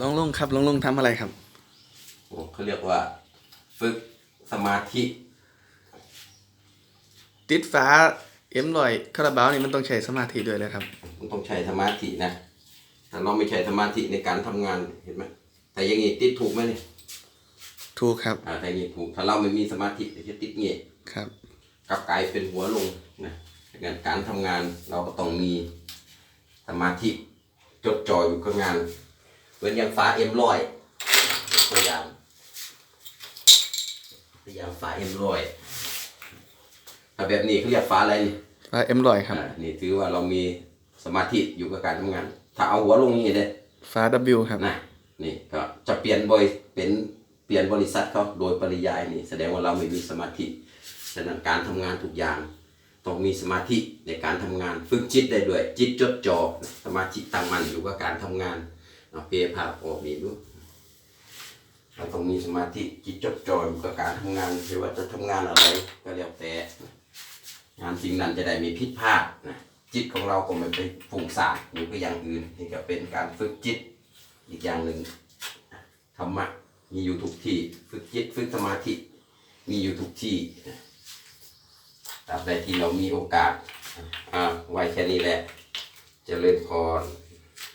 ลองลงครับลองลงทำอะไรครับ โอ้เขาเรียกว่า ฝึกสมาธิ ติดฟ้าเอ็มลอยคาราบาวนี่มันต้องใช้สมาธิด้วยเลยครับ มันต้องใช้สมาธินะถ้าเราไม่ใช้สมาธิในการทำงานเห็นไหมแต่อยังงี้ติดถูกไหมเนี่ยถูกครับอ่าแต่อยังงี้ถูกถ้าเราไม่มีสมาธิเดี๋ยวจะติดเงี้ยครับ กลับกลายเป็นหัวลงนะดังนั้นการทำงานเราก็ต้องมีสมาธิจดจ่ออยู่กับงาน เหมือนอย่างฟ้าเอ็มร้อยตัวอย่างตัวอย่างฟ้าเอ็มร้อยถ้าแบบนี้เขาเรียกฟ้าอะไรนี่ฟ้าเอ็มลอยครับ อ่านี่ถือว่าเรามีสมาธิอยู่กับการทำงาน ถ้าเอาหัวลงนี่เลยฟ้า W ครับ นะนี่ก็จะเปลี่ยนบริเป็นเปลี่ยนบริษัทเขาโดยปริยายนี่แสดงว่าเราไม่มีสมาธิฉะนั้นการทำงานทุกอย่าง ต้องมีสมาธิในการทำงานฝึกจิตได้ด้วย จิตจดจ่อสมาธิตั้งมั่นอยู่กับการทำงาน เอาเพภาพออกนี่ดูเราต้องมีสมาธิจิตจดจ่ออยู่กับการทำงานไม่ว่าจะทำงานอะไรก็แล้วแต่งานสิ่งนั้นจะได้มีพิษพลาดนะจิตของเราก็ไม่ไปฝุ่งซ่านอยู่กับอย่างอื่นนี่ก็เป็นการฝึกจิตอีกอย่างหนึ่งธรรมะมีอยู่ทุกที่ฝึกจิตฝึกสมาธิมีอยู่ทุกที่ตราบใดที่เรามีโอกาสอ่าไว้แค่นี้แหละจะเจริญพร